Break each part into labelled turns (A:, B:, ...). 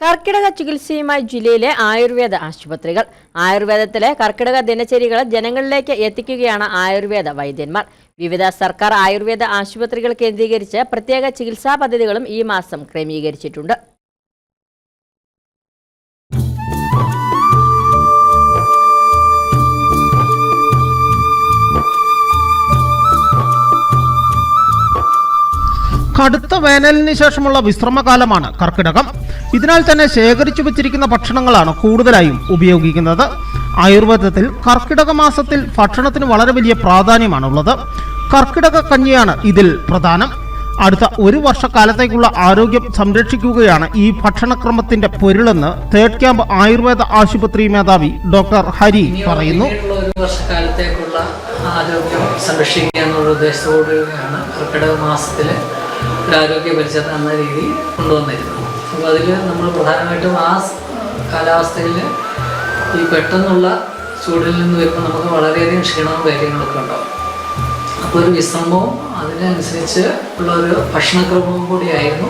A: കർക്കിടക ചികിത്സയുമായി ജില്ലയിലെ ആയുർവേദ ആശുപത്രികൾ. ആയുർവേദത്തിലെ കർക്കിടക ദിനചര്യകൾ ജനങ്ങളിലേക്ക് എത്തിക്കുകയാണ് ആയുർവേദ വൈദ്യന്മാർ. വിവിധ സർക്കാർ ആയുർവേദ ആശുപത്രികൾ കേന്ദ്രീകരിച്ച് പ്രത്യേക ചികിത്സാ പദ്ധതികളും ഈ മാസം ക്രമീകരിച്ചിട്ടുണ്ട്.
B: കടുത്ത വേനലിന് ശേഷമുള്ള വിശ്രമകാലമാണ് കർക്കിടകം. ഇതിനാൽ തന്നെ ശേഖരിച്ചു വെച്ചിരിക്കുന്ന ഭക്ഷണങ്ങളാണ് കൂടുതലായും ഉപയോഗിക്കുന്നത്. ആയുർവേദത്തിൽ കർക്കിടക മാസത്തിൽ ഭക്ഷണത്തിന് വളരെ വലിയ പ്രാധാന്യമാണുള്ളത്. കർക്കിടക കഞ്ഞിയാണ് ഇതിൽ പ്രധാനം. അടുത്ത ഒരു വർഷക്കാലത്തേക്കുള്ള ആരോഗ്യം സംരക്ഷിക്കുകയാണ് ഈ ഭക്ഷണക്രമത്തിന്റെ പൊരുളെന്ന് തേർഡ് ക്യാമ്പ് ആയുർവേദ ആശുപത്രി മേധാവി ഡോക്ടർ ഹരി പറയുന്നു.
C: ഒരു വർഷക്കാലത്തേക്കുള്ള ആരോഗ്യം സംരക്ഷിക്കുക എന്നുള്ള ഉദ്ദേശത്തോടുകയാണ് കർക്കിടക മാസത്തിൽ ഒരു ആരോഗ്യ പരിചരണം എന്ന രീതി കൊണ്ടുവന്നിരുന്നത് അപ്പോൾ അതിൽ നമ്മൾ പ്രധാനമായിട്ടും ആ കാലാവസ്ഥയിൽ ഈ പെട്ടെന്നുള്ള ചൂടിൽ നിന്ന് വരുമ്പോൾ നമുക്ക് വളരെയധികം ക്ഷീണവും കാര്യങ്ങളൊക്കെ ഉണ്ടാവും. അപ്പോൾ ഒരു വിശ്രമവും അതിനനുസരിച്ച് ഉള്ള ഒരു ഭക്ഷണക്രമവും കൂടിയായിരുന്നു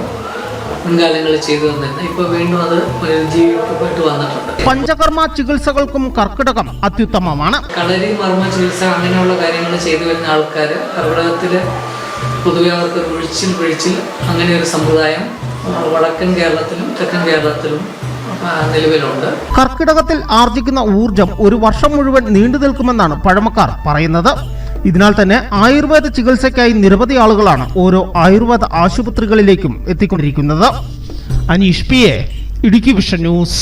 C: മുൻകാലങ്ങളിൽ ചെയ്തു വന്നിരുന്നത് വീണ്ടും അത് പുനരുജ്ജീവിക്കപ്പെട്ട് വന്നിട്ടുണ്ട്.
B: പഞ്ചകർമ്മ ചികിത്സകൾക്കും കർക്കിടകം അത്യുത്തമമാണ്.
C: കളരി മർമ്മ ചികിത്സ അങ്ങനെയുള്ള കാര്യങ്ങൾ ചെയ്തു വരുന്ന ആൾക്കാർ കർക്കിടകത്തിൽ പൊതുവെ അവർക്ക് ഒഴിച്ചിൽ ഒഴിച്ചിൽ അങ്ങനെ ഒരു സമ്പ്രദായം വടക്കൻ കേരളത്തിലും തെക്കൻ കേരളത്തിലും നിലവിലുണ്ട്.
B: കർക്കിടകത്തിൽ ആർജിക്കുന്ന ഊർജം ഒരു വർഷം മുഴുവൻ നീണ്ടു നിൽക്കുമെന്നാണ് പഴമക്കാർ പറയുന്നത്. ഇതിനാൽ തന്നെ ആയുർവേദ ചികിത്സയ്ക്കായി നിരവധി ആളുകളാണ് ഓരോ ആയുർവേദ ആശുപത്രികളിലേക്കും എത്തിക്കൊണ്ടിരിക്കുന്നത്. Aneesh P A Idukki vision news.